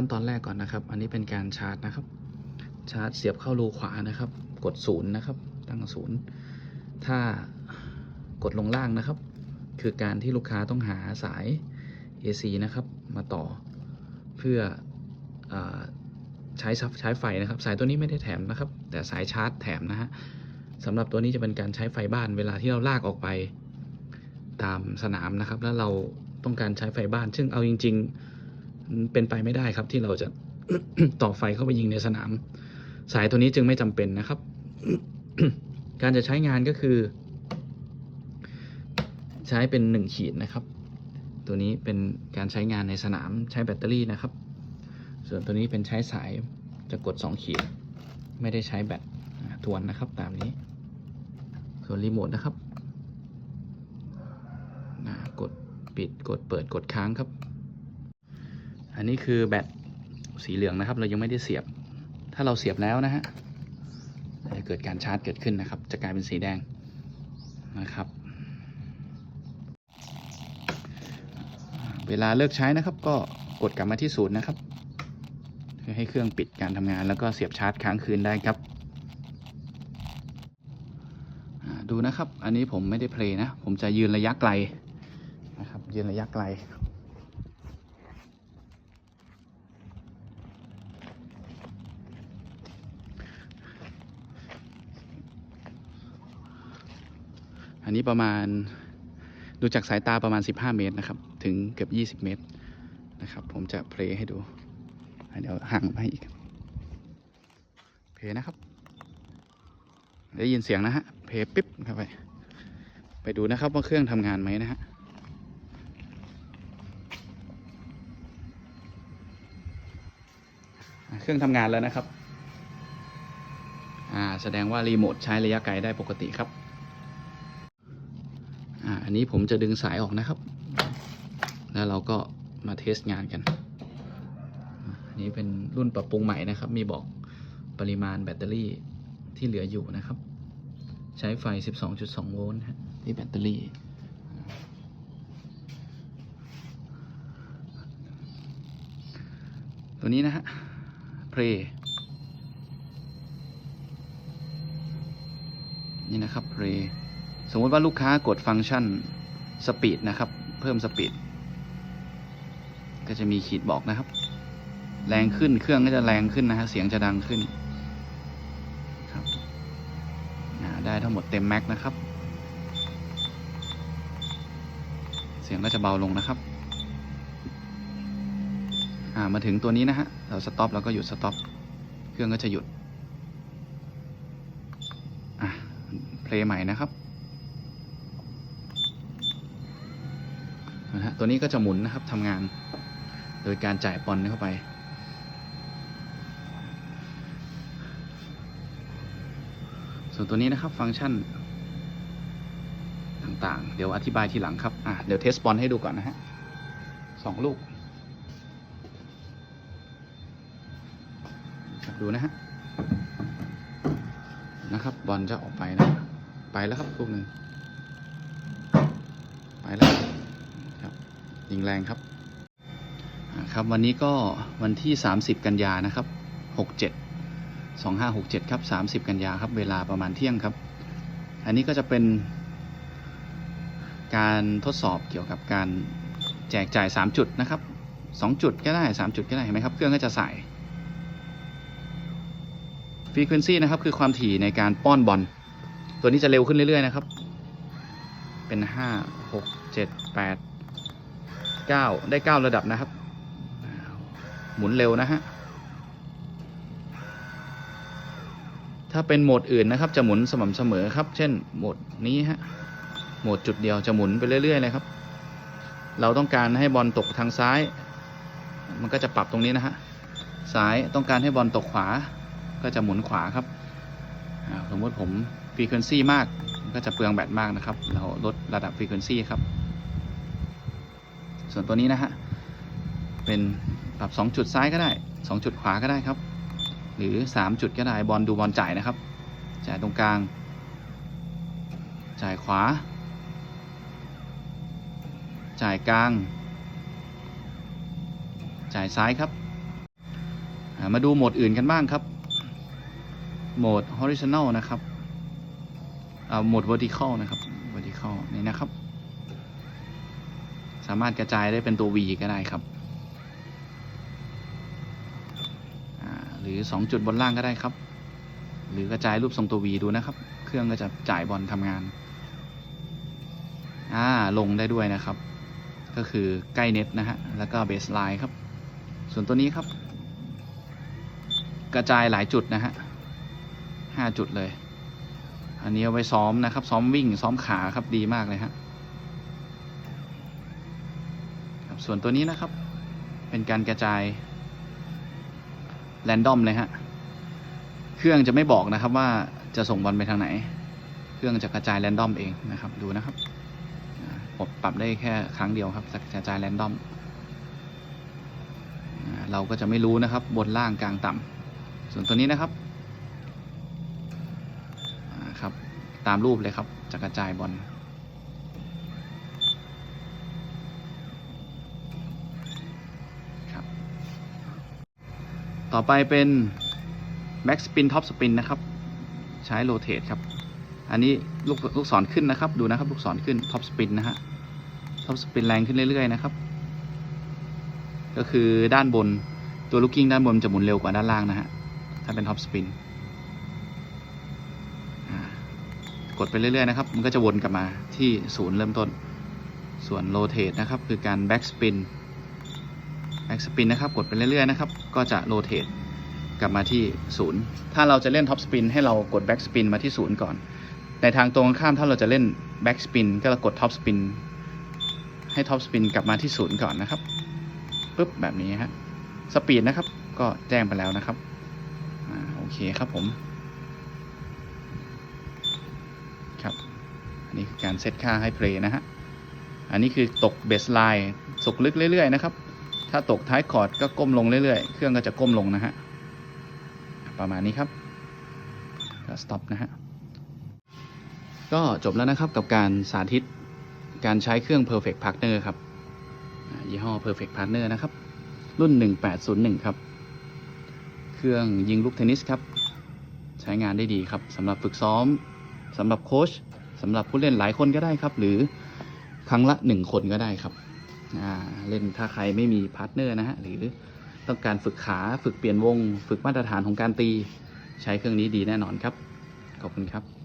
ขั้นตอนแรกก่อนนะครับ อันนี้เป็นการชาร์จนะครับ ชาร์จเสียบเข้ารูขวานะครับ กดศูนย์นะครับ ตั้งศูนย์ถ้ากดลงล่างนะครับ คือการที่ลูกค้าต้องหาสาย AC นะครับ มาต่อเพื่ออใช้ซับใช้ไฟนะครับ สายตัวนี้ไม่ได้แถมนะครับ แต่สายชาร์จแถมนะฮะสำหรับตัวนี้จะเป็นการใช้ไฟบ้านเวลาที่เราลากออกไปตามสนามนะครับ แล้วเราต้องการใช้ไฟบ้าน ซึ่งเอาจริง ๆ เป็นไปไม่ได้ครับที่เราจะต่อไฟเข้าไปยิงในสนาม สายตัวนี้จึงไม่จำเป็นนะครับ การจะใช้งานก็คือ ใช้เป็นหนึ่งขีดนะครับ ตัวนี้เป็นการใช้งานในสนามใช้แบตเตอรี่นะครับ ส่วนตัวนี้เป็นใช้สายจะกด 2 ขีด ไม่ได้ใช้แบตทวนนะครับ ตามนี้ ส่วนรีโมทนะครับกดปิดกดเปิดกดค้างครับ อันนี้คือแบตสีเหลืองนะครับ เรายังไม่ได้เสียบ ถ้าเราเสียบแล้วนะฮะจะเกิดการชาร์จเกิดขึ้นนะครับ จะกลายเป็นสีแดงนะครับ เวลาเลิกใช้นะครับ ก็กดกลับมาที่ศูนย์นะครับเพื่อให้เครื่องปิดการทำงานแล้วก็เสียบชาร์จค้างคืนได้ครับดูนะครับ อันนี้ผมไม่ได้เพลย์นะ ผมจะยืนระยะไกลนะครับ ยืนระยะไกล นนี้ประมาณดูจากสายตาประมาณ 15 เมตรนะครับ ถึงเกือบ 20 เมตรนะครับ ผมจะเพลย์ให้ดู เดี๋ยวห่างไปอีก เพลย์นะครับ ได้ยินเสียงนะฮะ เพลย์ปิ๊บเข้าไป ไปดูนะครับว่าเครื่องทำงานไหมนะฮะเครื่องทำงานแล้วนะครับ อ่า แสดงว่ารีโมทใช้ระยะไกลได้ปกติครับ อันนี้ผมจะดึงสายออกนะครับ แล้วเราก็มาเทสงานกัน อันนี้เป็นรุ่นปรับปรุงใหม่นะครับ มีบอกปริมาณแบตเตอรี่ที่เหลืออยู่นะครับ ใช้ไฟ 12.2 โวลต์ที่แบตเตอรี่ตัวนี้นะฮะ เพลนี่นะครับเพล สมมติว่าลูกค้ากดฟังก์ชันสปีดนะครับ เพิ่มสปีดก็จะมีขีดบอกนะครับ แรงขึ้นเครื่องก็จะแรงขึ้นนะฮะเสียงจะดังขึ้นครับได้ทั้งหมดเต็มแม็กนะครับ เสียงก็จะเบาลงนะครับมาถึงตัวนี้นะฮะเราสต็อปแล้วก็หยุดสต็อปเครื่องก็จะหยุดอะเพลย์ใหม่นะครับนะฮะ ตัวนี้ก็จะหมุนนะครับทำงาน โดยการจ่ายปอนเข้าไป ส่วนตัวนี้นะครับฟังก์ชันต่างๆ เดี๋ยวอธิบายทีหลังครับ อะ เดี๋ยวเทสปอนให้ดูก่อนนะฮะสองลูก ดูนะฮะ นะครับ บอลจะออกไปนะ ไปแล้วครับลูกหนึ่งไปแล้ว ยิงแรงครับครับวันนี้ก็วันที่ 30 กันยานะครับ 67 2567 ครับ 30 กันยาครับเวลาประมาณเที่ยงครับ อันนี้ก็จะเป็นการทดสอบเกี่ยวกับการแจกจ่าย 3 จุดนะครับ 2 จุดก็ได้ 3 จุดก็ได้เห็นไหมครับ เครื่องก็จะใส่ฟรีค u วนซีนะครับคือความถี่ในการป้อนบอล ตัวนี้จะเร็วขึ้นเรื่อยๆนะครับ เป็นห้าหก เจ็ดแปดเก้าได้เก้าระดับนะครับ หมุนเร็วนะฮะ ถ้าเป็นโหมดอื่นนะครับ จะหมุนสม่ำเสมอครับ เช่นโหมดนี้ฮะ โหมดจุดเดียวจะหมุนไปเรื่อยๆเลยครับ เราต้องการให้บอลตกทางซ้าย มันก็จะปรับตรงนี้นะฮะ ซ้ายต้องการให้บอลตกขวา ก็จะหมุนขวาครับ สมมติผมฟรีควนซี่มากมันก็จะเปลืองแบตมากนะครับ เราลดระดับฟรีควนซี่ครับ ส่วนตัวนี้นะฮะเป็นปรับ2จุดซ้ายก็ได้2จุดขวาก็ได้ครับ หรือ 3 จุดก็ได้บอลดูบอลจ่ายนะครับ จ่ายตรงกลาง จ่ายขวา จ่ายกลาง จ่ายซ้ายครับมาดูโหมดอื่นกันบ้างครับ โหมด horizontal นะครับอ่าโหมด vertical นะครับ vertical นี่นะครับ สามารถกระจายได้เป็นตัว V ก็ได้ครับ หรือ 2 จุดบนล่างก็ได้ครับ หรือกระจายรูปทรงตัว V ดูนะครับ เครื่องก็จะจ่ายบอลทำงานอ่าลงได้ด้วยนะครับ ก็คือใกล้เน็ตนะฮะ แล้วก็เบสไลน์ครับ ส่วนตัวนี้ครับ กระจายหลายจุดนะฮะห้าจุดเลย อันนี้เอาไว้ซ้อมนะครับ ซ้อมวิ่งซ้อมขาครับดีมากเลยฮะครับ ส่วนตัวนี้นะครับ เป็นการกระจายแรนดอมเลยฮะ เครื่องจะไม่บอกนะครับว่าจะส่งบอลไปทางไหน เครื่องจะกระจายแรนดอมเองนะครับ ดูนะครับผมปรับได้แค่ครั้งเดียวครับจะกระจายแรนดอม เราก็จะไม่รู้นะครับ บนล่างกลางต่ำส่วนตัวนี้นะครับครับ ตามรูปเลยครับจะกระจายบอลครับ ต่อไปเป็น back spin top spin นะครับ ใช้ rotate ครับ อันนี้ลูกลูกศรขึ้นนะครับ ดูนะครับ ลูกศรขึ้น top spin นะฮะ top spin แรงขึ้นเรื่อยๆนะครับ ก็คือด้านบนตัวลูกกิ้งด้านบนจะหมุนเร็วกว่าด้านล่างนะฮะ ถ้าเป็นท็อปสปินกดไปเรื่อยๆนะครับ มันก็จะวนกลับมาที่ศูนย์เริ่มต้น ส่วนโรเต e นะครับ คือการแบ็กสปิน แบ็กสปินนะครับ กดไปเรื่อยๆนะครับ ก็จะโรเต e กลับมาที่ศูนย์ถ้าเราจะเล่นท็อปสปินให้เรากดแบ็กสปินมาที่ศูนย์ก่อน ในทางตรงข้ามถ้าเราจะเล่นแบ็กสปินก็เรากดท็อปสปินให้ท็อปสปินกลับมาที่ศูนย์ก่อนนะครับปุ๊บแบบนี้ฮะสปีดนะครับ ก็แจ้งไปแล้วนะครับอโอเคครับผมครับอันนี้คือการเซตค่าให้เพลย์นะฮะอันนี้คือตกเบสไลน์สกลึกเรื่อยๆนะครับ ถ้าตกท้ายคอร์ดก็ก้มลงเรื่อยๆ เครื่องก็จะก้มลงนะฮะ ประมาณนี้ครับก็สต็อปนะฮะ ก็จบแล้วนะครับกับการสาธิตการใช้เครื่อง Perfect Partner ครับ ยี่ห้อ Perfect Partner นะครับ รุ่น 1801 ครับ เครื่องยิงลูกเทนนิสครับ ใช้งานได้ดีครับสำหรับฝึกซ้อมสำหรับโค้ชสำหรับผู้เล่นหลายคนก็ได้ครับ หรือครั้งละ 1 คนก็ได้ครับ เล่นถ้าใครไม่มีพาร์ทเนอร์นะฮะหรือต้องการฝึกขาฝึกเปลี่ยนวง ฝึกมาตรฐานของการตี ใช้เครื่องนี้ดีแน่นอนครับ ขอบคุณครับ